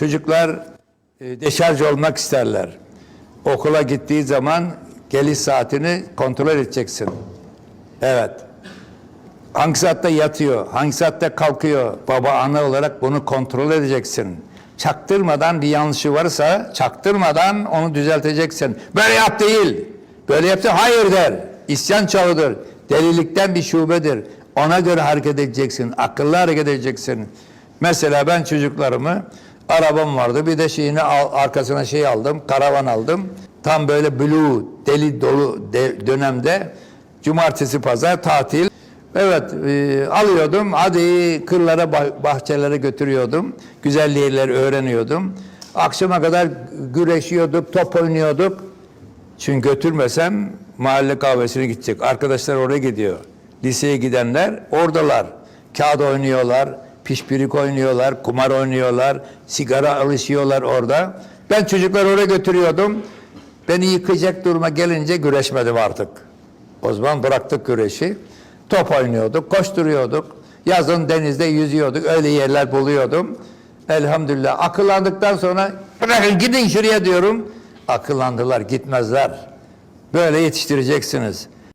çocuklar e, deşarj olmak isterler. Okula gittiği zaman geliş saatini kontrol edeceksin. Evet. Hangi saatte yatıyor, hangi saatte kalkıyor baba ana olarak bunu kontrol edeceksin. Çaktırmadan bir yanlışı varsa çaktırmadan onu düzelteceksin. Böyle yap değil. Böyle yapsa hayır der. İsyan çağıdır. Delilikten bir şubedir. Ona göre hareket edeceksin. Akıllı hareket edeceksin. Mesela ben çocuklarımı arabam vardı. Bir de şeyini arkasına şey aldım. Karavan aldım. Tam böyle blue deli dolu de- dönemde cumartesi pazar tatil. Evet e, alıyordum hadi kırlara bah- bahçelere götürüyordum. Güzel yerleri öğreniyordum. Akşama kadar güreşiyorduk, top oynuyorduk. Çünkü götürmesem mahalle kahvesine gidecek. Arkadaşlar oraya gidiyor. Liseye gidenler oradalar. Kağıt oynuyorlar, pişpirik oynuyorlar, kumar oynuyorlar, sigara alışıyorlar orada. Ben çocukları oraya götürüyordum. Beni yıkacak duruma gelince güreşmedim artık. O zaman bıraktık güreşi. Top oynuyorduk, koşturuyorduk. Yazın denizde yüzüyorduk. Öyle yerler buluyordum. Elhamdülillah. Akıllandıktan sonra bırakın gidin şuraya diyorum. Akıllandılar, gitmezler. Böyle yetiştireceksiniz.